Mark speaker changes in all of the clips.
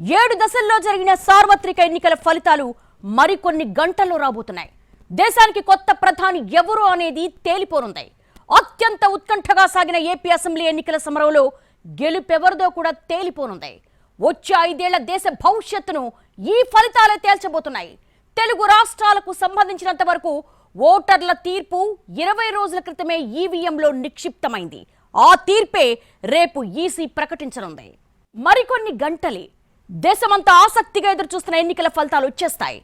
Speaker 1: ఏడు దశల్లో జరిగిన సార్వత్రిక ఎన్నికల ఫలితాలు మరికొన్ని గంటల్లో రాబోతున్నాయి. దేశానికి కొత్త ప్రధాని ఎవరు అనేది తేలిపోనుంది. అత్యంత ఉత్కంఠగా సాగిన ఏపీ అసెంబ్లీ ఎన్నికల సమరంలో గెలుపెవరిదో కూడా తేలిపోనుంది. వచ్చే ఐదేళ్ళ దేశ భవిష్యత్తును ఈ ఫలితాలే తేల్చబోతున్నాయి. తెలుగు రాష్ట్రాలకు సంబంధించినంత వరకు ఓటర్ల తీర్పు ఇరవై రోజుల క్రితమే ఈవీఎంలో నిక్షిప్తమైంది. ఆ తీర్పే రేపు ఈసీ ప్రకటించనుంది. మరికొన్ని గంటలే దేశమంతా ఆసక్తిగా ఎదురుచూస్తున్న ఎన్నికల ఫలితాలు వచ్చేస్తాయి.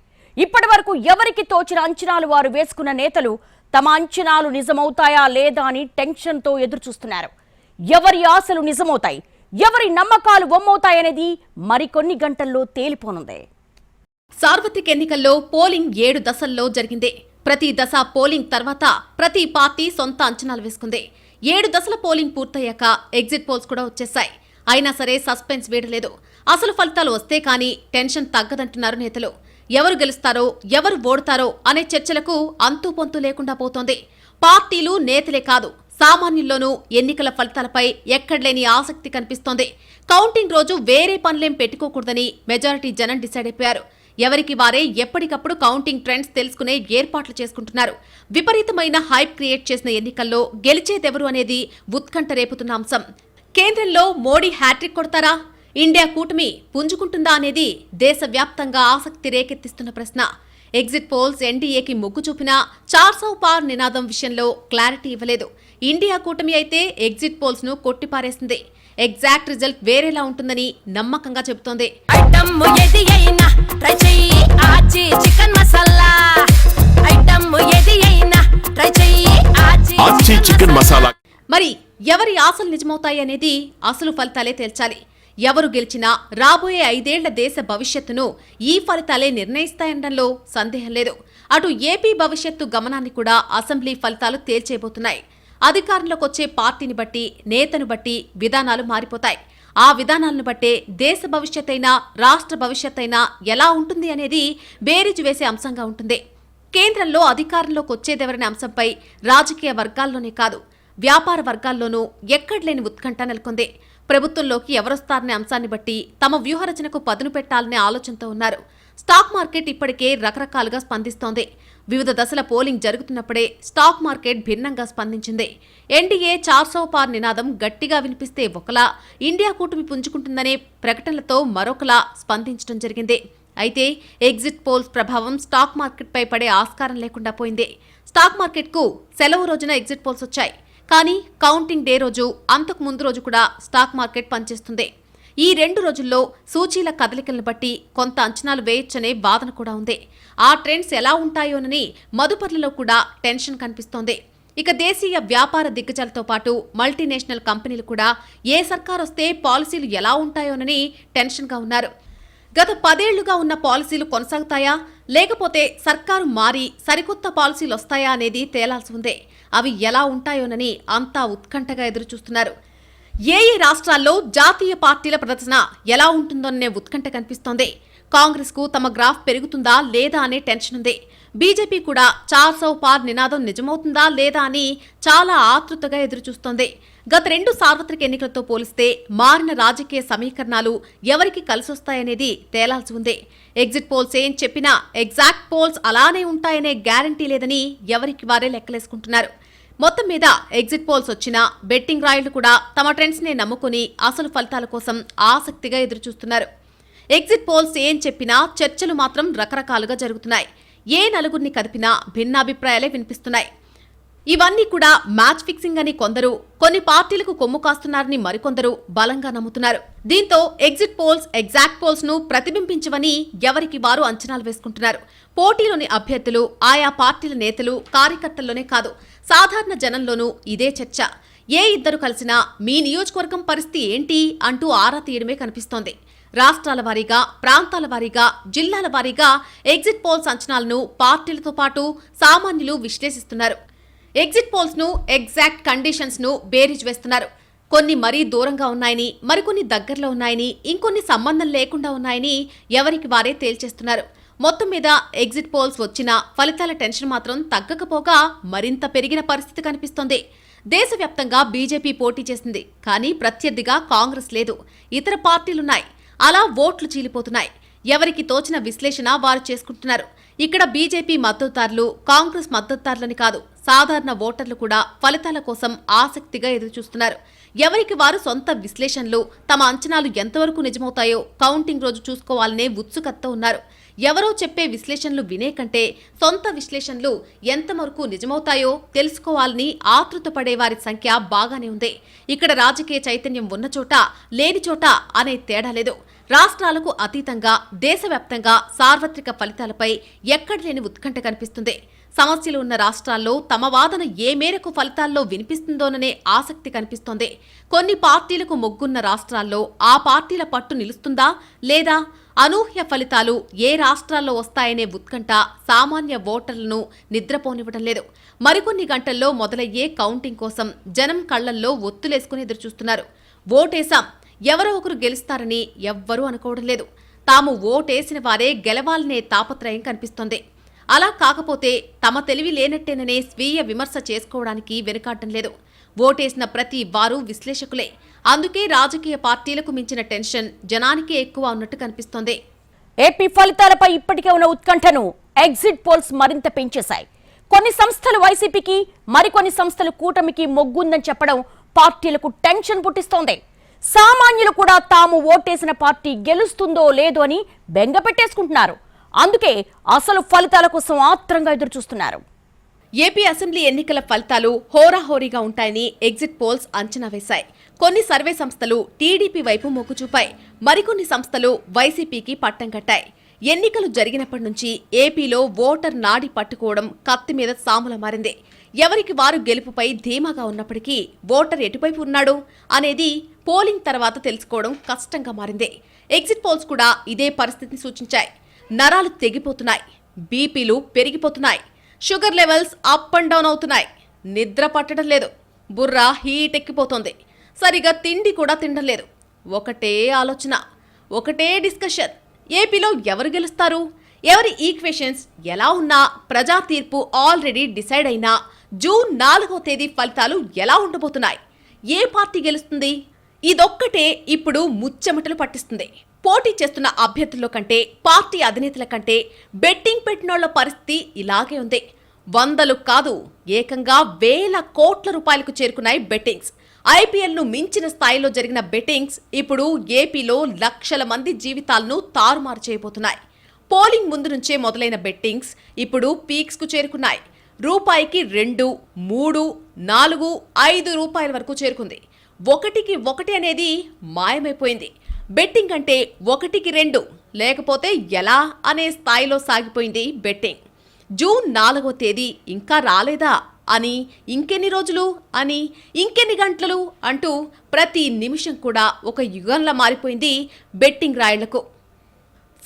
Speaker 1: ఇప్పటి వరకు ఎవరికి తోచిన అంచనాలు వారు వేసుకున్న నేతలు తమ అంచనాలు నిజమవుతాయా లేదా అని టెన్షన్తో ఎదురుచూస్తున్నారు. ఎవరి ఆశలు నిజమవుతాయి? ఎవరి నమ్మకాలు బొమ్మవుతాయనేది మరికొన్ని గంటల్లో తేలిపోనుంది.
Speaker 2: సార్వత్రిక ఎన్నికల్లో పోలింగ్ ఏడు దశల్లో జరిగింది. ప్రతి దశ పోలింగ్ తర్వాత ప్రతి పార్టీ సొంత అంచనాలు వేసుకుంది. ఏడు దశల పోలింగ్ పూర్తయ్యాక ఎగ్జిట్ పోల్స్ కూడా వచ్చేశాయి. అయినా సరే సస్పెన్స్ వీడలేదు అసలు ఫలితాలు వస్తే కానీ టెన్షన్ తగ్గదంటున్నారు నేతలు. ఎవరు గెలుస్తారో ఎవరు ఓడతారో అనే చర్చలకు అంతు పొంతు లేకుండా పోతోంది. పార్టీలు నేతలే కాదు సామాన్యుల్లోనూ ఎన్నికల ఫలితాలపై ఎక్కడలేని ఆసక్తి కనిపిస్తోంది. కౌంటింగ్ రోజు వేరే పనులేం పెట్టుకోకూడదని మెజారిటీ జనం డిసైడ్ అయిపోయారు. ఎవరికి వారే ఎప్పటికప్పుడు కౌంటింగ్ ట్రెండ్స్ తెలుసుకునే ఏర్పాట్లు చేసుకుంటున్నారు. విపరీతమైన హైప్ క్రియేట్ చేసిన ఎన్నికల్లో గెలిచేదెవరు అనేది ఉత్కంఠ రేపుతున్న అంశం. కేంద్రంలో మోడీ హ్యాట్రిక్ కొడతారా? ఇండియా కూటమి పుంజుకుంటుందా అనేది దేశవ్యాప్తంగా ఆసక్తి రేకెత్తిస్తున్న ప్రశ్న. ఎగ్జిట్ పోల్స్ ఎన్డీఏకి మొగ్గు చూపినా చార్ సౌ పార్ నినాదం విషయంలో క్లారిటీ ఇవ్వలేదు. ఇండియా కూటమి అయితే ఎగ్జిట్ పోల్స్ను కొట్టిపారేసింది. ఎగ్జాక్ట్ రిజల్ట్ వేరేలా ఉంటుందని నమ్మకంగా చెబుతోంది.
Speaker 3: ఐటమ్ ఏది అయినా ట్రై చెయ్యి ఆచి చికెన్ మసాలా. ఐటమ్ ఏది అయినా ట్రై చెయ్యి ఆచి
Speaker 4: ఆచి చికెన్ మసాలా.
Speaker 2: మరి ఎవరి ఆశలు నిజమవుతాయి అనేది అసలు ఫలితాలే తేల్చాలి. ఎవరు గెలిచినా రాబోయే ఐదేళ్ళ దేశ భవిష్యత్తును ఈ ఫలితాలే నిర్ణయిస్తాయనడంలో సందేహం లేదు. అటు ఏపీ భవిష్యత్తు గమనాన్ని కూడా అసెంబ్లీ ఫలితాలు తేల్చేయబోతున్నాయి. అధికారంలోకి వచ్చే పార్టీని బట్టి నేతను బట్టి విధానాలు మారిపోతాయి. ఆ విధానాలను బట్టే దేశ భవిష్యత్ అయినా రాష్ట్ర భవిష్యత్ అయినా ఎలా ఉంటుంది అనేది బేరీజు వేసే అంశంగా ఉంటుంది. కేంద్రంలో అధికారంలోకి వచ్చేదెవరనే అంశంపై రాజకీయ వర్గాల్లోనే కాదు వ్యాపార వర్గాల్లోనూ ఎక్కడలేని ఉత్కంఠ నెలకొంది. ప్రభుత్వంలోకి ఎవరొస్తారనే అంశాన్ని బట్టి తమ వ్యూహరచనకు పదును పెట్టాలనే ఆలోచనతో ఉన్నారు. స్టాక్ మార్కెట్ ఇప్పటికే రకరకాలుగా స్పందిస్తోంది. వివిధ దశల పోలింగ్ జరుగుతున్నప్పుడే స్టాక్ మార్కెట్ భిన్నంగా స్పందించింది. ఎన్డీఏ చార్సో పార్ నినాదం గట్టిగా వినిపిస్తే ఒకలా ఇండియా కూటమి పుంజుకుంటుందనే ప్రకటనలతో మరొకలా స్పందించడం జరిగింది. అయితే ఎగ్జిట్ పోల్స్ ప్రభావం స్టాక్ మార్కెట్పై పడే ఆస్కారం లేకుండా పోయింది. స్టాక్ మార్కెట్కు సెలవు రోజున ఎగ్జిట్ పోల్స్ వచ్చాయి. కానీ కౌంటింగ్ డే రోజు అంతకు ముందు రోజు కూడా స్టాక్ మార్కెట్ పనిచేస్తుంది. ఈ రెండు రోజుల్లో సూచీల కదలికలను బట్టి కొంత అంచనాలు వేయొచ్చనే వాదన కూడా ఉంది. ఆ ట్రెండ్స్ ఎలా ఉంటాయోనని మదుపర్లలో కూడా టెన్షన్ కనిపిస్తోంది. ఇక దేశీయ వ్యాపార దిగ్గజాలతో పాటు మల్టీనేషనల్ కంపెనీలు కూడా ఏ సర్కార్ వస్తే పాలసీలు ఎలా ఉంటాయోనని టెన్షన్గా ఉన్నారు. గత పదేళ్ళుగా ఉన్న పాలసీలు కొనసాగుతాయా? లేకపోతే సర్కారు మారి సరికొత్త పాలసీలు వస్తాయా అనేది తేలాల్సి ఉంది. అవి ఎలా ఉంటాయోనని అంతా ఉత్కంఠగా ఎదురుచూస్తున్నారు. ఏ ఏ రాష్ట్రాల్లో జాతీయ పార్టీల ప్రదర్శన ఎలా ఉంటుందోనే ఉత్కంఠ కనిపిస్తోంది. కాంగ్రెస్కు తమ గ్రాఫ్ పెరుగుతుందా లేదా అనే టెన్షన్ ఉంది. బీజేపీ కూడా చార్ సౌ పార్ నినాదం నిజమవుతుందా లేదా అని చాలా ఆతృతగా ఎదురుచూస్తోంది. గత రెండు సార్వత్రిక ఎన్నికలతో పోలిస్తే మారిన రాజకీయ సమీకరణాలు ఎవరికి కలిసొస్తాయనేది తేలాల్సి ఉంది. ఎగ్జిట్ పోల్స్ ఏం చెప్పినా ఎగ్జాక్ట్ పోల్స్ అలానే ఉంటాయనే గ్యారంటీ లేదని ఎవరికి వారే లెక్కలేసుకుంటున్నారు. మొత్తం మీద ఎగ్జిట్ పోల్స్ వచ్చినా బెట్టింగ్ రాయలు కూడా తమ ట్రెండ్స్ నే నమ్ముకుని అసలు ఫలితాల కోసం ఆసక్తిగా ఎదురుచూస్తున్నారు. ఎగ్జిట్ పోల్స్ ఏం చెప్పినా చర్చలు మాత్రం రకరకాలుగా జరుగుతున్నాయి. ఏ నలుగురిని కదిపినా భిన్నాభిప్రాయాలే వినిపిస్తున్నాయి. ఇవన్నీ కూడా మ్యాచ్ ఫిక్సింగ్ అని కొందరు కొన్ని పార్టీలకు కొమ్ము కాస్తున్నారని మరికొందరు బలంగా నమ్ముతున్నారు. దీంతో ఎగ్జిట్ పోల్స్ ఎగ్జాక్ట్ పోల్స్ను ప్రతిబింబించవని ఎవరికి వారు అంచనాలు వేసుకుంటున్నారు. పోటీలోని అభ్యర్థులు ఆయా పార్టీల నేతలు కార్యకర్తల్లోనే కాదు సాధారణ జనంలోనూ ఇదే చర్చ. ఏ ఇద్దరు కలిసినా మీ నియోజకవర్గం పరిస్థితి ఏంటి అంటూ ఆరా తీయడమే కనిపిస్తోంది. రాష్ట్రాల వారీగా ప్రాంతాల వారీగా జిల్లాల వారీగా ఎగ్జిట్ పోల్స్ అంచనాలను పార్టీలతో పాటు సామాన్యులు విశ్లేషిస్తున్నారు. ఎగ్జిట్ పోల్స్ను ఎగ్జాక్ట్ కండిషన్స్ను బేరీజ్ వేస్తున్నారు. కొన్ని మరీ దూరంగా ఉన్నాయని మరికొన్ని దగ్గరలో ఉన్నాయని ఇంకొన్ని సంబంధం లేకుండా ఉన్నాయని ఎవరికి వారే తేల్చేస్తున్నారు. మొత్తం మీద ఎగ్జిట్ పోల్స్ వచ్చినా ఫలితాల టెన్షన్ మాత్రం తగ్గకపోగా మరింత పెరిగిన పరిస్థితి కనిపిస్తోంది. దేశవ్యాప్తంగా బీజేపీ పోటీ చేసింది కానీ ప్రత్యర్థిగా కాంగ్రెస్ లేదు. ఇతర పార్టీలున్నాయి. అలా ఓట్లు చీలిపోతున్నాయి. ఎవరికి తోచిన విశ్లేషణ వారు చేసుకుంటున్నారు. ఇక్కడ బీజేపీ మద్దతుదారులు కాంగ్రెస్ మద్దతుదారులని కాదు సాధారణ ఓటర్లు కూడా ఫలితాల కోసం ఆసక్తిగా ఎదురుచూస్తున్నారు. ఎవరికి వారు సొంత విశ్లేషణలు తమ అంచనాలు ఎంతవరకు నిజమవుతాయో కౌంటింగ్ రోజు చూసుకోవాలనే ఉత్సుకతతో ఉన్నారు. ఎవరో చెప్పే విశ్లేషణలు వినే కంటే సొంత విశ్లేషణలు ఎంతవరకు నిజమవుతాయో తెలుసుకోవాలని ఆతృతపడే వారి సంఖ్య బాగానే ఉంది. ఇక్కడ రాజకీయ చైతన్యం ఉన్న చోట లేని చోట అనే తేడా లేదు. రాష్ట్రాలకు అతీతంగా దేశవ్యాప్తంగా సార్వత్రిక ఫలితాలపై ఎక్కడ లేని ఉత్కంఠ కనిపిస్తుంది. సమస్యలు ఉన్న రాష్ట్రాల్లో తమ వాదన ఏ మేరకు ఫలితాల్లో వినిపిస్తుందోననే ఆసక్తి కనిపిస్తోంది. కొన్ని పార్టీలకు మొగ్గున్న రాష్ట్రాల్లో ఆ పార్టీల పట్టు నిలుస్తుందా లేదా అనూహ్య ఫలితాలు ఏ రాష్ట్రాల్లో వస్తాయనే ఉత్కంఠ సామాన్య ఓటర్లను నిద్రపోనివ్వడం లేదు. మరికొన్ని గంటల్లో మొదలయ్యే కౌంటింగ్ కోసం జనం కళ్ళల్లో ఒత్తులేసుకుని ఎదురుచూస్తున్నారు. ఓటేశాం. ఎవరో ఒకరు గెలుస్తారని ఎవ్వరూ అనుకోవడం లేదు. తాము ఓటేసిన వారే గెలవాలనే తాపత్రయం కనిపిస్తోంది. అలా కాకపోతే తమ తెలివి లేనట్టేననే స్వీయ విమర్శ చేసుకోవడానికి వెనుకాడటం లేదు. ఓటేసిన ప్రతి వారు విశ్లేషకులే. అందుకే రాజకీయ పార్టీలకు మించిన టెన్షన్ జనానికే ఎక్కువ ఉన్నట్టు కనిపిస్తోంది.
Speaker 1: ఏపీ ఫలితాలపై ఇప్పటికే ఉన్న ఉత్కంఠను ఎగ్జిట్ పోల్స్ మరింత పెంచేశాయి. కొన్ని సంస్థలు వైసీపీకి మరికొన్ని సంస్థలు కూటమికి మొగ్గుందని చెప్పడం పార్టీలకు టెన్షన్ పుట్టిస్తోంది. సామాన్యులు కూడా తాము ఓటేసిన పార్టీ గెలుస్తుందో లేదో అని బెంగ పెట్టేసుకుంటున్నారు అందుకే అసలు ఫలితాల కోసం ఆత్రంగా ఎదురు చూస్తున్నారు
Speaker 2: ఏపీ అసెంబ్లీ ఎన్నికల ఫలితాలు హోరాహోరీగా ఉంటాయని ఎగ్జిట్ పోల్స్ అంచనా వేశాయి. కొన్ని సర్వే సంస్థలు టీడీపీ వైపు మొగ్గు చూపాయి. మరికొన్ని సంస్థలు వైసీపీకి పట్టం కట్టాయి. ఎన్నికలు జరిగినప్పటి నుంచి ఏపీలో ఓటర్ నాడి పట్టుకోవడం కత్తి మీద సాముల మారింది. ఎవరికి వారు గెలుపుపై ధీమాగా ఉన్నప్పటికీ ఓటర్ ఎటువైపు ఉన్నాడు అనేది పోలింగ్ తర్వాత తెలుసుకోవడం కష్టంగా మారింది. ఎగ్జిట్ పోల్స్ కూడా ఇదే పరిస్థితిని సూచించాయి. నరాలు తెగిపోతున్నాయి. బీపీలు పెరిగిపోతున్నాయి. Sugar levels up and down అవుతున్నాయి. నిద్ర పట్టడం లేదు. బుర్ర హీట్ ఎక్కిపోతుంది. సరిగా తిండి కూడా తినడం లేదు. ఒకటే ఆలోచన ఒకటే డిస్కషన్. ఏపీలో ఎవరు గెలుస్తారు? ఎవరి ఈక్వేషన్స్ ఎలా ఉన్నా ప్రజా తీర్పు ఆల్రెడీ డిసైడ్ అయినా జూన్ నాలుగో తేదీ ఫలితాలు ఎలా ఉండబోతున్నాయి? ఏ పార్టీ గెలుస్తుంది? ఇదొక్కటే ఇప్పుడు ముచ్చెమటలు పట్టిస్తుంది. పోటీ చేస్తున్న అభ్యర్థుల కంటే పార్టీ అధినేతల కంటే బెట్టింగ్ పెట్టినోళ్ళ పరిస్థితి ఇలాగే ఉంది. వందలు కాదు ఏకంగా వేల కోట్ల రూపాయలకు చేరుకున్నాయి బెట్టింగ్స్. ఐపీఎల్ను మించిన స్థాయిలో జరిగిన బెట్టింగ్స్ ఇప్పుడు ఏపీలో లక్షల మంది జీవితాలను తారుమారు చేయబోతున్నాయి. పోలింగ్ ముందు నుంచే మొదలైన బెట్టింగ్స్ ఇప్పుడు పీక్స్కు చేరుకున్నాయి. రూపాయికి రెండు మూడు నాలుగు ఐదు రూపాయల వరకు చేరుకుంది. ఒకటికి ఒకటి అనేది మాయమైపోయింది. బెట్టింగ్ అంటే ఒకటికి రెండు లేకపోతే ఎలా అనే స్థాయిలో సాగిపోయింది బెట్టింగ్. జూన్ నాలుగో తేదీ ఇంకా రాలేదా అని ఇంకెన్ని రోజులు అని ఇంకెన్ని గంటలు అంటూ ప్రతి నిమిషం కూడా ఒక యుగంలా మారిపోయింది బెట్టింగ్ రాయళ్ళకు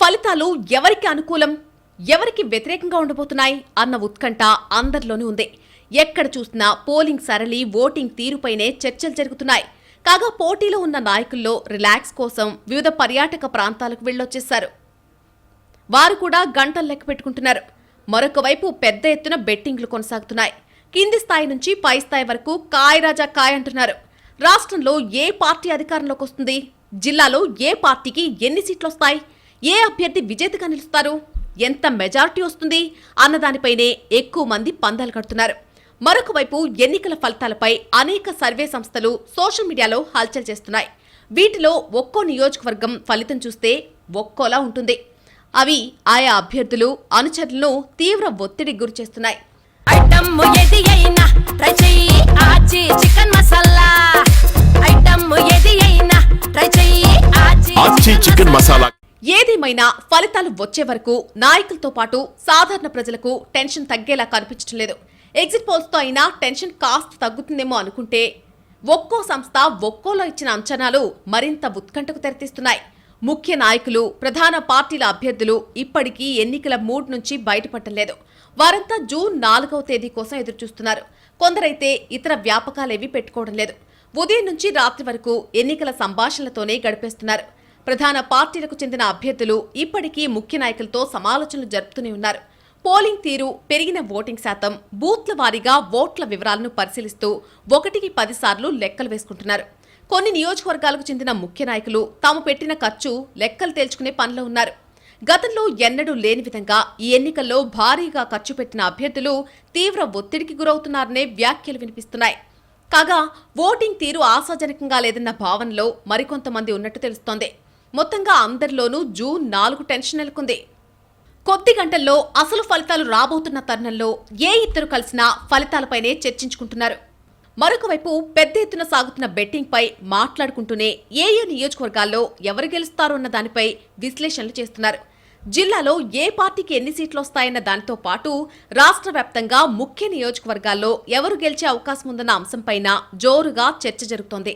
Speaker 2: ఫలితాలు ఎవరికి అనుకూలం ఎవరికి వ్యతిరేకంగా ఉండబోతున్నాయి అన్న ఉత్కంఠ అందరిలోనూ ఉంది. ఎక్కడ చూసినా పోలింగ్ సరళి ఓటింగ్ తీరుపైనే చర్చలు జరుగుతున్నాయి. కాగా పోటీలో ఉన్న నాయకుల్లో రిలాక్స్ కోసం వివిధ పర్యాటక ప్రాంతాలకు వెళ్ళొచ్చేశారు. వారు కూడా గంటలు లెక్క పెట్టుకుంటున్నారు. మరొక వైపు పెద్ద ఎత్తున బెట్టింగ్లు కొనసాగుతున్నాయి. కింది స్థాయి నుంచి పై స్థాయి వరకు కాయ్ రాజా కాయ్ అంటున్నారు. రాష్ట్రంలో ఏ పార్టీ అధికారంలోకి వస్తుంది? జిల్లాలో ఏ పార్టీకి ఎన్ని సీట్లు వస్తాయి ఏ అభ్యర్థి విజేతగా నిలుస్తారు? ఎంత మెజారిటీ వస్తుంది? అన్నదానిపైనే ఎక్కువ మంది పందాలు కడుతున్నారు. మరొక వైపు ఎన్నికల ఫలితాలపై అనేక సర్వే సంస్థలు సోషల్ మీడియాలో హల్చల్ చేస్తున్నాయి. వీటిలో ఒక్కో నియోజకవర్గం ఫలితం చూస్తే ఒక్కోలా ఉంటుంది. అవి ఆయా అభ్యర్థులు అనుచరులను తీవ్ర ఒత్తిడికి గురి చేస్తున్నాయి.
Speaker 3: ఐటమ్ ఏది అయినా ట్రై చెయ్యి ఆచి చికెన్ మసాలా. ఐటమ్ ఏది అయినా ట్రై చెయ్యి ఆచి
Speaker 4: ఆచి చికెన్ మసాలా.
Speaker 2: ఏదేమైనా ఫలితాలు వచ్చే వరకు నాయకులతో పాటు సాధారణ ప్రజలకు టెన్షన్ తగ్గేలా కనిపించడం లేదు. ఎగ్జిట్ పోల్స్తో అయినా టెన్షన్ కాస్త తగ్గుతుందేమో అనుకుంటే ఒక్కో సంస్థ ఒక్కోలో ఇచ్చిన అంచనాలు మరింత ఉత్కంఠకు తెరతీస్తున్నాయి. ముఖ్య నాయకులు ప్రధాన పార్టీల అభ్యర్థులు ఇప్పటికీ ఎన్నికల మూడ్ నుంచి బయటపడలేదు వారంతా జూన్ నాలుగవ తేదీ కోసం ఎదురుచూస్తున్నారు. కొందరైతే ఇతర వ్యాపకాలేవి పెట్టుకోవడం లేదు. ఉదయం నుంచి రాత్రి వరకు ఎన్నికల సంభాషణలతోనే గడిపేస్తున్నారు. ప్రధాన పార్టీలకు చెందిన అభ్యర్థులు ఇప్పటికీ ముఖ్య నాయకులతో సమాలోచనలు జరుపుతూనే ఉన్నారు. పోలింగ్ తీరు పెరిగిన ఓటింగ్ శాతం బూత్ల వారీగా ఓట్ల వివరాలను పరిశీలిస్తూ ఒకటికి పదిసార్లు లెక్కలు వేసుకుంటున్నారు. కొన్ని నియోజకవర్గాలకు చెందిన ముఖ్య నాయకులు తాము పెట్టిన ఖర్చు లెక్కలు తేల్చుకునే పనిలో ఉన్నారు. గతంలో ఎన్నడూ లేని విధంగా ఈ ఎన్నికల్లో భారీగా ఖర్చు పెట్టిన అభ్యర్థులు తీవ్ర ఒత్తిడికి గురవుతున్నారనే వ్యాఖ్యలు వినిపిస్తున్నాయి. కాగా ఓటింగ్ తీరు ఆశాజనకంగా లేదన్న భావనలో మరికొంతమంది ఉన్నట్టు తెలుస్తోంది. మొత్తంగా అందరిలోనూ జూన్ నాలుగు టెన్షన్ నెలకొంది. కొద్ది గంటల్లో అసలు ఫలితాలు రాబోతున్న తరుణంలో ఏ ఇద్దరు కలిసినా ఫలితాలపైనే చర్చించుకుంటున్నారు. మరొకవైపు పెద్ద ఎత్తున సాగుతున్న బెట్టింగ్ పై మాట్లాడుకుంటూనే ఏ ఏ నియోజకవర్గాల్లో ఎవరు గెలుస్తారో అన్న దానిపై విశ్లేషణలు చేస్తున్నారు. జిల్లాలో ఏ పార్టీకి ఎన్ని సీట్లు వస్తాయన్న దానితో పాటు రాష్ట్ర వ్యాప్తంగా ముఖ్య నియోజకవర్గాల్లో ఎవరు గెలిచే అవకాశం ఉందన్న అంశంపైన జోరుగా చర్చ జరుగుతోంది.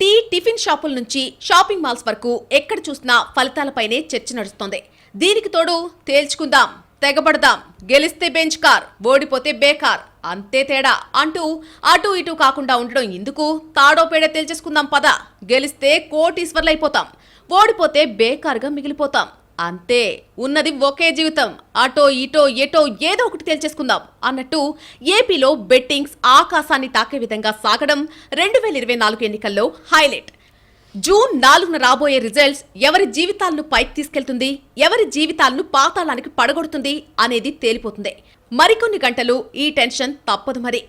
Speaker 2: టీ టిఫిన్ షాపుల నుంచి షాపింగ్ మాల్స్ వరకు ఎక్కడ చూసినా ఫలితాలపైనే చర్చ నడుస్తోంది. దీనికి తోడు తేల్చుకుందాం తెగబడదాం. గెలిస్తే బెంచ్ కార్ ఓడిపోతే బేకార్. అంతే తేడా. అంటూ అటు ఇటు కాకుండా ఉండడం ఎందుకు? తాడో పేడ తేల్చేసుకుందాం పద. గెలిస్తే కోటీశ్వర్లైపోతాం. ఓడిపోతే బేకార్గా మిగిలిపోతాం. అంతే. ఉన్నది ఒకే జీవితం. అటో ఇటో ఎటో ఏదో ఒకటి తేల్చేసుకుందాం అన్నట్టు ఏపీలో బెట్టింగ్స్ ఆకాశాన్ని తాకే విధంగా సాగడం రెండు వేల ఇరవై నాలుగు ఎన్నికల్లో హైలైట్. జూన్ నాలుగున రాబోయే రిజల్ట్స్ ఎవరి జీవితాలను పైకి తీసుకెళ్తుంది? ఎవరి జీవితాలను పాతాళానికి పడగొడుతుంది అనేది తేలిపోతుంది. మరికొన్ని గంటలు ఈ టెన్షన్ తప్పదు మరి.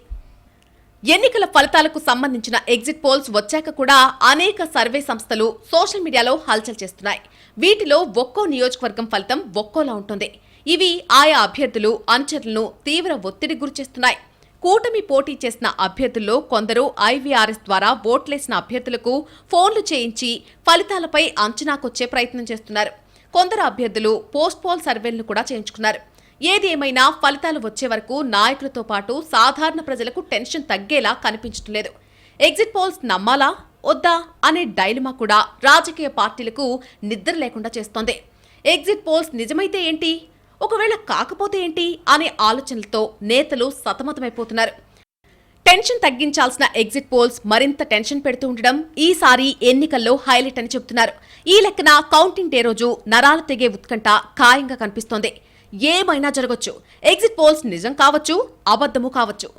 Speaker 2: ఎన్నికల ఫలితాలకు సంబంధించిన ఎగ్జిట్ పోల్స్ వచ్చాక కూడా అనేక సర్వే సంస్థలు సోషల్ మీడియాలో హల్చల్ చేస్తున్నాయి. వీటిలో ఒక్కో నియోజకవర్గం ఫలితం ఒక్కోలా ఉంటుంది. ఇవి ఆయా అభ్యర్థులు అనుచరులను తీవ్ర ఒత్తిడి గురిచేస్తున్నాయి కూటమి పోటీ చేసిన అభ్యర్థుల్లో కొందరు ఐవీఆర్ఎస్ ద్వారా ఓట్లేసిన అభ్యర్థులకు ఫోన్లు చేయించి ఫలితాలపై అంచనాకొచ్చే ప్రయత్నం చేస్తున్నారు. కొందరు అభ్యర్థులు పోస్ట్ పోల్ సర్వేలను కూడా చేయించుకున్నారు. ఏది ఏమైనా ఫలితాలు వచ్చే వరకు నాయకులతో పాటు సాధారణ ప్రజలకు టెన్షన్ తగ్గేలా కనిపించడం లేదు. ఎగ్జిట్ పోల్స్ నమ్మాలా వద్దా అనే డైలమా కూడా రాజకీయ పార్టీలకు నిద్ర లేకుండా చేస్తోంది. ఎగ్జిట్ పోల్స్ నిజమైతే ఏంటి? ఒకవేళ కాకపోతే ఏంటి అనే ఆలోచనలతో నేతలు సతమతమైపోతున్నారు. టెన్షన్ తగ్గించాల్సిన ఎగ్జిట్ పోల్స్ మరింత టెన్షన్ పెడుతూ ఉండడం ఈసారి ఎన్నికల్లో హైలైట్ అని చెబుతున్నారు. ఈ లెక్కన కౌంటింగ్ డే రోజు నరాలు తెగే ఉత్కంఠ ఖాయంగా కనిపిస్తోంది. ఏమైనా జరగొచ్చు. ఎగ్జిట్ పోల్స్ నిజం కావచ్చు అబద్ధము కావచ్చు.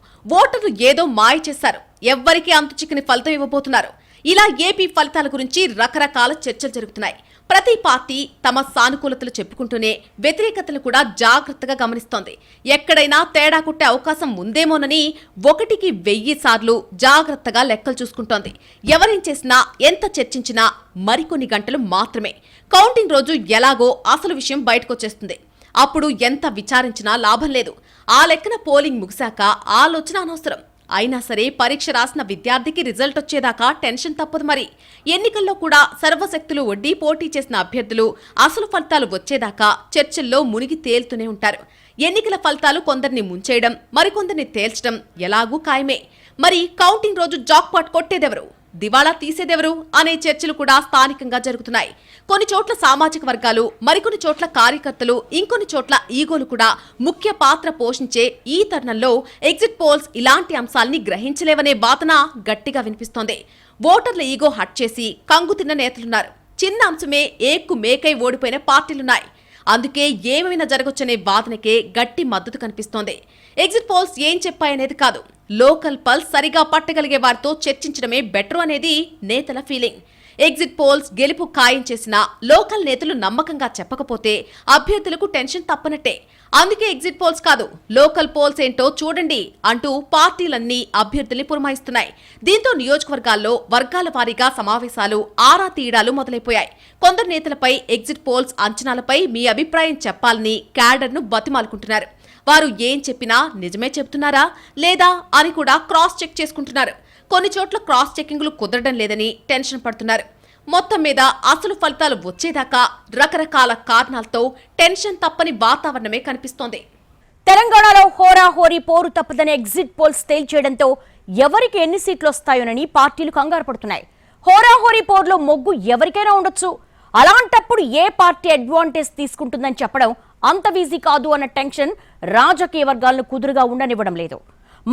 Speaker 2: ఓటర్లు ఏదో మాయ చేశారు. ఎవ్వరికీ అంతు చిక్కని ఫలితం ఇవ్వబోతున్నారు. ఇలా ఏపీ ఫలితాల గురించి రకరకాల చర్చలు జరుగుతున్నాయి. ప్రతి పార్టీ తమ సానుకూలతలు చెప్పుకుంటూనే వ్యతిరేకతలు కూడా జాగ్రత్తగా గమనిస్తోంది. ఎక్కడైనా తేడా కొట్టే అవకాశం ఉందేమోనని ఒకటికి వెయ్యి సార్లు జాగ్రత్తగా లెక్కలు చూసుకుంటోంది. ఎవరేం చేసినా ఎంత చర్చించినా మరికొన్ని గంటలు మాత్రమే. కౌంటింగ్ రోజు ఎలాగో అసలు విషయం బయటకొచ్చేస్తుంది. అప్పుడు ఎంత విచారించినా లాభం లేదు. ఆ లెక్కన పోలింగ్ ముగిశాక ఆలోచన అనవసరం. అయినా సరే పరీక్ష రాసిన విద్యార్థికి రిజల్ట్ వచ్చేదాకా టెన్షన్ తప్పదు మరి. ఎన్నికల్లో కూడా సర్వశక్తులు వడ్డీ పోటీ చేసిన అభ్యర్థులు అసలు ఫలితాలు వచ్చేదాకా చర్చల్లో మునిగి తేలుతూనే ఉంటారు. ఎన్నికల ఫలితాలు కొందరిని ముంచేయడం మరికొందరిని తేల్చడం ఎలాగూ ఖాయమే. మరి కౌంటింగ్ రోజు జాక్పాట్ కొట్టేదెవరు? దివాళా తీసేదెవరు అనే చర్చలు కూడా స్థానికంగా జరుగుతున్నాయి. కొన్ని చోట్ల సామాజిక వర్గాలు మరికొన్ని చోట్ల కార్యకర్తలు ఇంకొన్ని చోట్ల ఈగోలు కూడా ముఖ్య పాత్ర పోషించే ఈ తరుణంలో ఎగ్జిట్ పోల్స్ ఇలాంటి అంశాల్ని గ్రహించలేవనే వాదన గట్టిగా వినిపిస్తోంది. ఓటర్ల ఈగో హట్ చేసి కంగు తిన్న నేతలున్నారు. చిన్న అంశమే ఏక్కు మేకై ఓడిపోయిన పార్టీలున్నాయి. అందుకే ఏమైనా జరగొచ్చనే వాదనకే గట్టి మద్దతు కనిపిస్తోంది. ఎగ్జిట్ పోల్స్ ఏం చెప్పాయనేది కాదు. లోకల్ పల్స్ సరిగా పట్టగలిగే వారితో చర్చించడమే బెటర్ అనేది నేతల ఫీలింగ్. ఎగ్జిట్ పోల్స్ గెలుపు ఖాయం చేసిన లోకల్ నేతలు నమ్మకంగా చెప్పకపోతే అభ్యర్థులకు టెన్షన్ తప్పనట్టే. అందుకే ఎగ్జిట్ పోల్స్ కాదు లోకల్ పోల్స్ ఏంటో చూడండి అంటూ పార్టీలన్నీ అభ్యర్థుల్ని పురమాయిస్తున్నాయి. దీంతో నియోజకవర్గాల్లో వర్గాల వారీగా సమావేశాలు ఆరా తీయడాలు మొదలైపోయాయి. కొందరు నేతలపై ఎగ్జిట్ పోల్స్ అంచనాలపై మీ అభిప్రాయం చెప్పాలని క్యాడర్ను బతిమాలుకుంటున్నారు. వారు ఏం చెప్పినా నిజమే చెప్తున్నారా లేదా అని కూడా క్రాస్ చెక్ చేసుకుంటున్నారు. కొన్ని చోట్ల క్రాస్ చెకింగ్లు కుదరడం లేదని టెన్షన్ పడుతున్నారు. మొత్తం మీద అసలు ఫలితాలు వచ్చేదాకా రకరకాల కారణాలతో టెన్షన్ తప్పని వాతావరణమే కనిపిస్తోంది.
Speaker 1: తెలంగాణలో హోరాహోరీ పోరు తప్పదని ఎగ్జిట్ పోల్స్ తేల్చేయడంతో ఎవరికి ఎన్ని సీట్లు వస్తాయోనని పార్టీలు కంగారు పడుతున్నాయి. హోరాహోరీ పోరులో మొగ్గు ఎవరికైనా ఉండొచ్చు. అలాంటప్పుడు ఏ పార్టీ అడ్వాంటేజ్ తీసుకుంటుందని చెప్పడం అంత ఈజీ కాదు అన్న టెన్షన్ రాజకీయ వర్గాలను కుదురుగా ఉండనివ్వడం లేదు.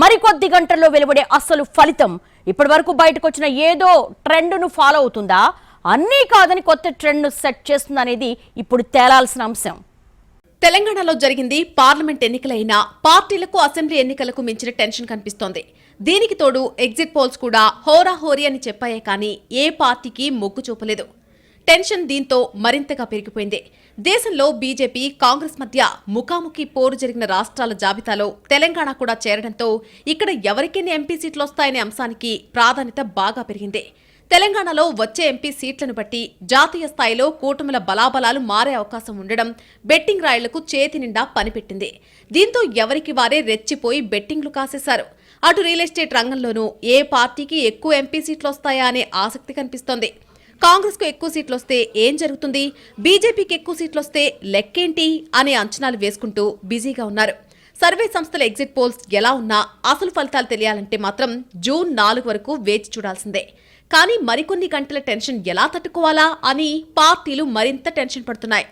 Speaker 1: మరికొద్ది గంటల్లో వెలువడే అసలు ఫలితం ఇప్పటి వరకు బయటకు వచ్చిన ఏదో ట్రెండ్ను ఫాలో అవుతుందా? అన్నీ కాదని కొత్త ట్రెండ్ను సెట్ చేస్తుందనేది ఇప్పుడు తేలాల్సిన అంశం.
Speaker 2: తెలంగాణలో జరిగింది పార్లమెంట్ ఎన్నికలైనా పార్టీలకు అసెంబ్లీ ఎన్నికలకు మించిన టెన్షన్ కనిపిస్తోంది. దీనికి తోడు ఎగ్జిట్ పోల్స్ కూడా హోరాహోరీ అని చెప్పాయే కానీ ఏ పార్టీకి మొగ్గు చూపలేదు. టెన్షన్ దీంతో మరింతగా పెరిగిపోయింది. దేశంలో బీజేపీ కాంగ్రెస్ మధ్య ముఖాముఖి పోరు జరిగిన రాష్ట్రాల జాబితాలో తెలంగాణ కూడా చేరడంతో ఇక్కడ ఎవరికెన్ని ఎంపీ సీట్లు వస్తాయనే అంశానికి ప్రాధాన్యత బాగా పెరిగింది. తెలంగాణలో వచ్చే ఎంపీ సీట్లను బట్టి జాతీయ స్థాయిలో కూటమిల బలాబలాలు మారే అవకాశం ఉండడం బెట్టింగ్ రాయళ్ళకు చేతి నిండా పనిపెట్టింది. దీంతో ఎవరికి వారే రెచ్చిపోయి బెట్టింగ్లు కాసేశారు. అటు రియల్ ఎస్టేట్ రంగంలోనూ ఏ పార్టీకి ఎక్కువ ఎంపీ సీట్లు వస్తాయా అనే ఆసక్తి కనిపిస్తోంది. కాంగ్రెస్కు ఎక్కువ సీట్లు వస్తే ఏం జరుగుతుంది? బీజేపీకి ఎక్కువ సీట్లు వస్తే లెక్కేంటి? అనే అంచనాలు వేసుకుంటూ బిజీగా ఉన్నారు. సర్వే సంస్థల ఎగ్జిట్ పోల్స్ ఎలా ఉన్నా అసలు ఫలితాలు తెలియాలంటే మాత్రం జూన్ నాలుగు వరకు వేచి చూడాల్సిందే. కానీ మరికొన్ని గంటల టెన్షన్ ఎలా తట్టుకోవాలా అని పార్టీలు మరింత టెన్షన్ పడుతున్నాయి.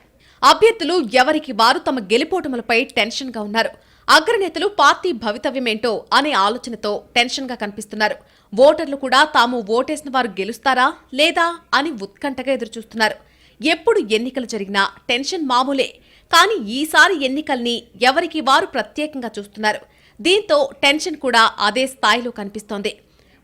Speaker 2: అభ్యర్థులు ఎవరికి వారు తమ గెలిపోటములపై టెన్షన్గా ఉన్నారు. అగ్రనేతలు పార్టీ భవితవ్యమేంటో అనే ఆలోచనతో టెన్షన్గా కనిపిస్తున్నారు. ఓటర్లు కూడా తాము ఓటేసిన వారు గెలుస్తారా లేదా అని ఉత్కంఠగా ఎదురుచూస్తున్నారు. ఎప్పుడు ఎన్నికలు జరిగినా టెన్షన్ మామూలే. కానీ ఈసారి ఎన్నికల్ని ఎవరికి వారు ప్రత్యేకంగా చూస్తున్నారు. దీంతో టెన్షన్ కూడా అదే స్థాయిలో కనిపిస్తోంది.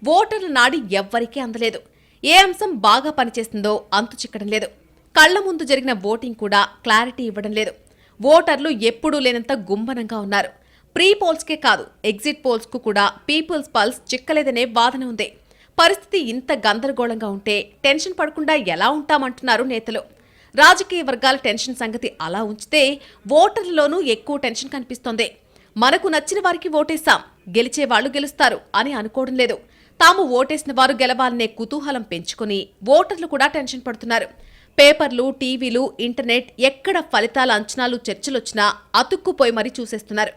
Speaker 2: ఓటర్ల నాడి ఎవ్వరికీ అందలేదు. ఏ అంశం బాగా పనిచేస్తుందో అంతు చిక్కడం లేదు. కళ్ళ ముందు జరిగిన ఓటింగ్ కూడా క్లారిటీ ఇవ్వడం లేదు. ఓటర్లు ఎప్పుడూ లేనంత గుంభనంగా ఉన్నారు. ప్రీ పోల్స్కే కాదు ఎగ్జిట్ పోల్స్కు కూడా పీపుల్స్ పల్స్ చిక్కలేదనే వాదన ఉంది. పరిస్థితి ఇంత గందరగోళంగా ఉంటే టెన్షన్ పడకుండా ఎలా ఉంటామంటున్నారు నేతలు? రాజకీయ వర్గాల టెన్షన్ సంగతి అలా ఉంచితే ఓటర్లలోనూ ఎక్కువ టెన్షన్ కనిపిస్తోంది. మనకు నచ్చిన వారికి ఓటేశాం గెలిచే వాళ్ళు గెలుస్తారు అని అనుకోవడం లేదు. తాము ఓటేసిన వారు గెలవాలనే కుతూహలం పెంచుకుని ఓటర్లు కూడా టెన్షన్ పడుతున్నారు. పేపర్లు టీవీలు ఇంటర్నెట్ ఎక్కడ ఫలితాల అంచనాలు చర్చలొచ్చినా అతుక్కుపోయి మరీ చూసేస్తున్నారు.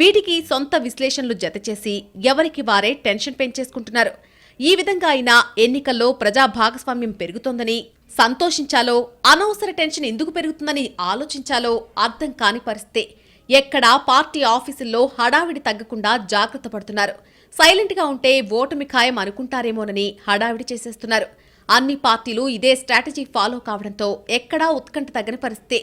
Speaker 2: వీటికి సొంత విశ్లేషణలు జతచేసి ఎవరికి వారే టెన్షన్ పెంచేసుకుంటున్నారు. ఈ విధంగా అయినా ఎన్నికల్లో ప్రజా భాగస్వామ్యం పెరుగుతోందని సంతోషించాలో అనవసర టెన్షన్ ఎందుకు పెరుగుతుందని ఆలోచించాలో అర్థం కాని పరిస్థితి ఎక్కడా పార్టీ ఆఫీసుల్లో హడావిడి తగ్గకుండా జాగ్రత్త పడుతున్నారు. సైలెంట్గా ఉంటే ఓటమి ఖాయం అనుకుంటారేమోనని హడావిడి చేసేస్తున్నారు. అన్ని పార్టీలు ఇదే స్ట్రాటజీ ఫాలో కావడంతో ఎక్కడా ఉత్కంఠ తగ్గని పరిస్థితి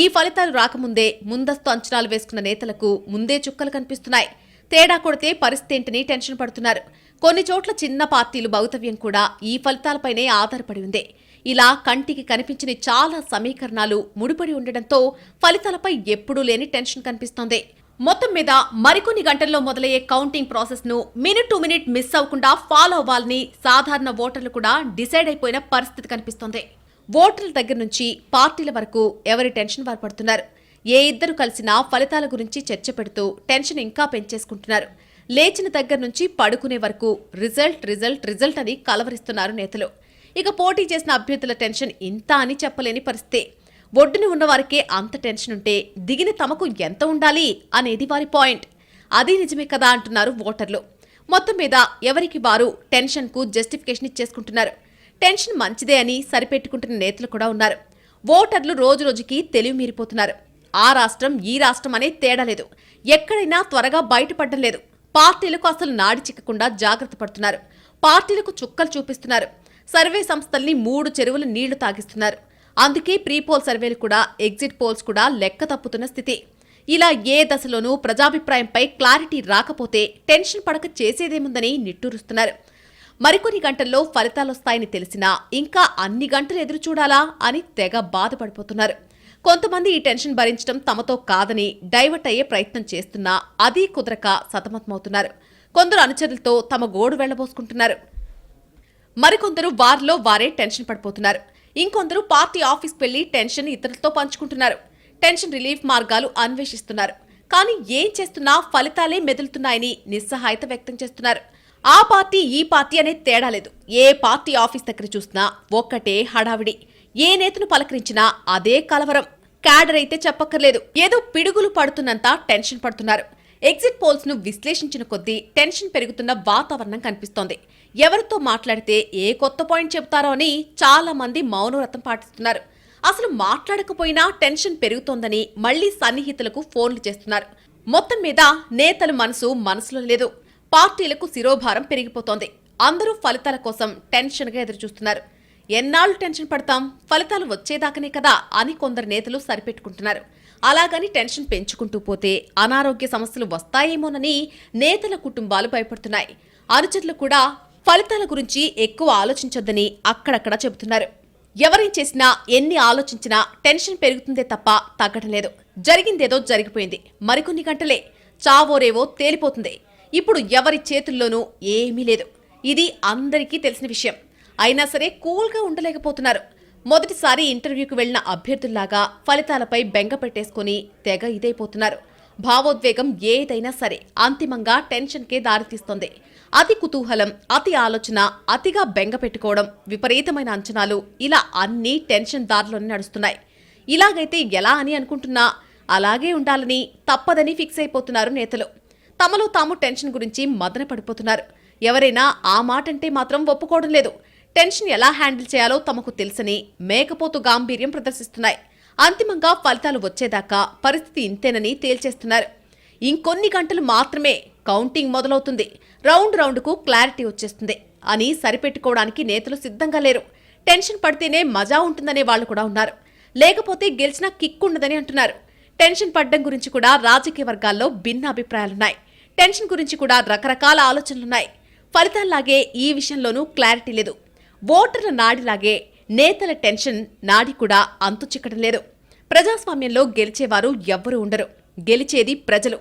Speaker 2: ఈ ఫలితాలు రాకముందే ముందస్తు అంచనాలు వేసుకున్న నేతలకు ముందే చుక్కలు కనిపిస్తున్నాయి. తేడా కొడితే పరిస్థితి ఏంటని టెన్షన్ పడుతున్నారు. కొన్ని చోట్ల చిన్న పార్టీలు భవితవ్యం కూడా ఈ ఫలితాలపైనే ఆధారపడి ఉంది. ఇలా కంటికి కనిపించని చాలా సమీకరణాలు ముడిపడి ఉండడంతో ఫలితాలపై ఎప్పుడూ లేని టెన్షన్ కనిపిస్తోంది. మొత్తం మీద మరికొన్ని గంటల్లో మొదలయ్యే కౌంటింగ్ ప్రాసెస్ను మినిట్ టు మినిట్ మిస్ అవ్వకుండా ఫాలో అవ్వాలని సాధారణ ఓటర్లు కూడా డిసైడ్ అయిపోయిన పరిస్థితి కనిపిస్తోంది. ఓటర్ల దగ్గర నుంచి పార్టీల వరకు ఎవరి టెన్షన్ వారు పడుతున్నారు ఏ ఇద్దరు కలిసినా ఫలితాల గురించి చర్చ పెడుతూ టెన్షన్ ఇంకా పెంచేసుకుంటున్నారు. లేచిన దగ్గర నుంచి పడుకునే వరకు రిజల్ట్ రిజల్ట్ రిజల్ట్ అని కలవరిస్తున్నారు నేతలు. ఇక పోటీ చేసిన అభ్యర్థుల టెన్షన్ ఇంత అని చెప్పలేని పరిస్థితి. ఒడ్డున ఉన్నవారికే అంత టెన్షన్ ఉంటే దిగిన తమకు ఎంత ఉండాలి అనేది వారి పాయింట్. అది నిజమే కదా అంటున్నారు ఓటర్లు. మొత్తం మీద ఎవరికి వారు టెన్షన్కు జస్టిఫికేషన్ ఇచ్చేసుకుంటున్నారు? టెన్షన్ మంచిదే అని సరిపెట్టుకుంటున్న నేతలు కూడా ఉన్నారు. ఓటర్లు రోజు రోజుకి తెలివి మీరిపోతున్నారు. ఆ రాష్ట్రం ఈ రాష్ట్రం అనే తేడా లేదు. ఎక్కడైనా త్వరగా బయటపడడం లేదు. పార్టీలకు అసలు నాడి చిక్కకుండా జాగ్రత్త పడుతున్నారు. పార్టీలకు చుక్కలు చూపిస్తున్నారు. సర్వే సంస్థల్ని మూడు చెరువుల నీళ్ళు తాగిస్తున్నారు. అందుకే ప్రీపోల్ సర్వేలు కూడా ఎగ్జిట్ పోల్స్ కూడా లెక్క తప్పుతున్న స్థితి. ఇలా ఏ దశలోనూ ప్రజాభిప్రాయంపై క్లారిటీ రాకపోతే టెన్షన్ పడక చేసేదేముందని నిట్టూరుస్తున్నారు. మరికొన్ని గంటల్లో ఫలితాలొస్తాయని తెలిసినా ఇంకా అన్ని గంటలు ఎదురు చూడాలా అని తెగ బాధపడిపోతున్నారు. కొంతమంది ఈ టెన్షన్ భరించడం తమతో కాదని డైవర్ట్ అయ్యే ప్రయత్నం చేస్తున్నా అదీ కుదరక సతమతమవుతున్నారు. కొందరు అనుచరులతో తమ గోడు వెళ్ళబోసుకుంటున్నారు మరికొందరు వారిలో వారే టెన్షన్ పడిపోతున్నారు. ఇంకొందరు పార్టీ ఆఫీస్కి వెళ్ళి టెన్షన్ ఇతరులతో పంచుకుంటున్నారు. టెన్షన్ రిలీఫ్ మార్గాలు అన్వేషిస్తున్నారు. కానీ ఏం చేస్తున్నా ఫలితాలే మెదులుతున్నాయని నిస్సహాయత వ్యక్తం చేస్తున్నారు. ఆ పార్టీ ఈ పార్టీ అనే తేడా లేదు. ఏ పార్టీ ఆఫీస్ దగ్గర చూసినా ఒక్కటే హడావిడి. ఏ నేతను పలకరించినా అదే కలవరం. క్యాడర్ అయితే చెప్పక్కర్లేదు. ఏదో పిడుగులు పడుతున్నంత టెన్షన్ పడుతున్నారు. ఎగ్జిట్ పోల్స్ను విశ్లేషించిన కొద్దీ టెన్షన్ పెరుగుతున్న వాతావరణం కనిపిస్తోంది. ఎవరితో మాట్లాడితే ఏ కొత్త పాయింట్ చెబుతారో అని చాలా మంది మౌనవ్రతం పాటిస్తున్నారు. అసలు మాట్లాడకపోయినా టెన్షన్ పెరుగుతోందని మళ్ళీ సన్నిహితులకు ఫోన్లు చేస్తున్నారు. మొత్తం మీద నేతల మనసు మనసులో లేదు. పార్టీలకు శిరోభారం పెరిగిపోతోంది. అందరూ ఫలితాల కోసం టెన్షన్గా ఎదురుచూస్తున్నారు. ఎన్నాళ్ళు టెన్షన్ పడతాం? ఫలితాలు వచ్చేదాకనే కదా అని కొందరు నేతలు సరిపెట్టుకుంటున్నారు. అలాగని టెన్షన్ పెంచుకుంటూ పోతే అనారోగ్య సమస్యలు వస్తాయేమోనని నేతల కుటుంబాలు భయపడుతున్నాయి. అనుచరులు కూడా ఫలితాల గురించి ఎక్కువ ఆలోచించొద్దని అక్కడక్కడ చెబుతున్నారు. ఎవరేం చేసినా ఎన్ని ఆలోచించినా టెన్షన్ పెరుగుతుందే తప్ప తగ్గడం లేదు. జరిగిందేదో జరిగిపోయింది. మరికొన్ని గంటలే. చావోరేవో తేలిపోతుంది. ఇప్పుడు ఎవరి చేతుల్లోనూ ఏమీ లేదు. ఇది అందరికీ తెలిసిన విషయం. అయినా సరే కూల్గా ఉండలేకపోతున్నారు. మొదటిసారి ఇంటర్వ్యూకి వెళ్ళిన అభ్యర్థుల్లాగా ఫలితాలపై బెంగ పెట్టేసుకుని తెగ ఇదైపోతున్నారు. భావోద్వేగం ఏదైనా సరే అంతిమంగా టెన్షన్కే దారితీస్తుంది. అతి కుతూహలం అతి ఆలోచన అతిగా బెంగ పెట్టుకోవడం విపరీతమైన అంచనాలు ఇలా అన్నీ టెన్షన్ దారిలోనే నడుస్తున్నాయి. ఇలాగైతే ఎలా అని అనుకుంటున్నా అలాగే ఉండాలని తప్పదని ఫిక్స్ అయిపోతున్నారు నేతలు. తమలో తాము టెన్షన్ గురించి మదన పడిపోతున్నారు. ఎవరైనా ఆ మాట అంటే మాత్రం ఒప్పుకోవడం లేదు. టెన్షన్ ఎలా హ్యాండిల్ చేయాలో తమకు తెలుసని మేకపోతు గాంభీర్యం ప్రదర్శిస్తున్నాయి. అంతిమంగా ఫలితాలు వచ్చేదాకా పరిస్థితి ఇంతేనని తేల్చేస్తున్నారు. ఇంకొన్ని గంటలు మాత్రమే కౌంటింగ్ మొదలవుతుంది. రౌండ్ రౌండ్కు క్లారిటీ వచ్చేస్తుంది అని సరిపెట్టుకోవడానికి నేతలు సిద్ధంగా లేరు. టెన్షన్ పడితేనే మజా ఉంటుందనే వాళ్ళు కూడా ఉన్నారు. లేకపోతే గెలిచినా కిక్ ఉండదని అంటున్నారు. టెన్షన్ పడ్డం గురించి కూడా రాజకీయ వర్గాల్లో భిన్న అభిప్రాయాలున్నాయి. టెన్షన్ గురించి కూడా రకరకాల ఆలోచనలున్నాయి. ఫలితాల్లాగే ఈ విషయంలోనూ క్లారిటీ లేదు. ఓటర్ల నాడిలాగే నేతల టెన్షన్ నాడి కూడా అంతు చిక్కడం లేదు. ప్రజాస్వామ్యంలో గెలిచేవారు ఎవ్వరూ ఉండరు. గెలిచేది ప్రజలు.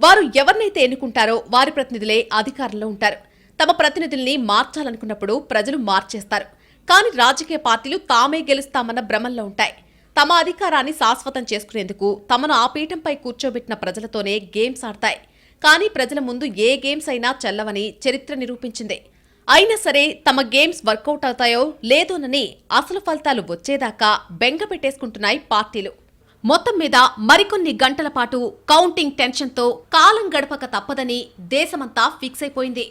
Speaker 2: వారు ఎవరినైతే ఎన్నుకుంటారో వారి ప్రతినిధులే అధికారంలో ఉంటారు. తమ ప్రతినిధుల్ని మార్చాలనుకున్నప్పుడు ప్రజలు మార్చేస్తారు. కానీ రాజకీయ పార్టీలు తామే గెలుస్తామన్న భ్రమంలో ఉంటాయి. తమ అధికారాన్ని శాశ్వతం చేసుకునేందుకు తమను ఆ పీఠంపై కూర్చోబెట్టిన ప్రజలతోనే గేమ్స్ ఆడతాయి. కానీ ప్రజల ముందు ఏ గేమ్స్ అయినా చెల్లవని చరిత్ర నిరూపించింది. అయినా సరే తమ గేమ్స్ వర్కౌట్ అవుతాయో లేదోనని అసలు ఫలితాలు వచ్చేదాకా బెంగ పెట్టేసుకుంటున్నాయి పార్టీలు. మొత్తం మీద మరికొన్ని గంటల పాటు కౌంటింగ్ టెన్షన్తో కాలం గడపక తప్పదని దేశమంతా ఫిక్స్ అయిపోయింది.